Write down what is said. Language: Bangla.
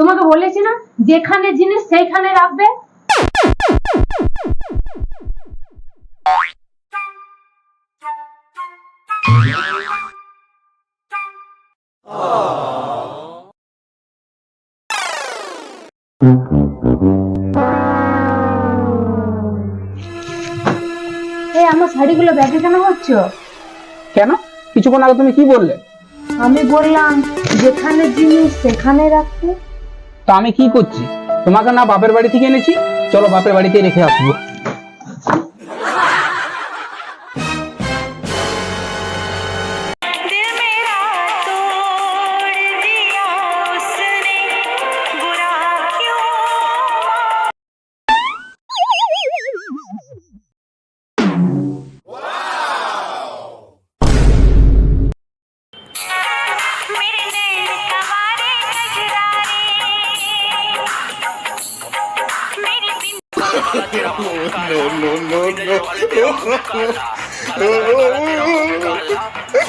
তোমাকে বলেছি না যেখানে জিনিস সেইখানে রাখবে। এই আমার শাড়িগুলো ব্যাগে কেন হচ্ছে? কেন? কিছুক্ষণ আগে তুমি কি বললে? আমি বললাম যেখানে জিনিস সেখানে রাখতে। তো আমি কি করছি? তোমাকে না বাপের বাড়ি থেকে এনেছি? চলো বাপের বাড়িতে রেখে আসব। No, no, no, no.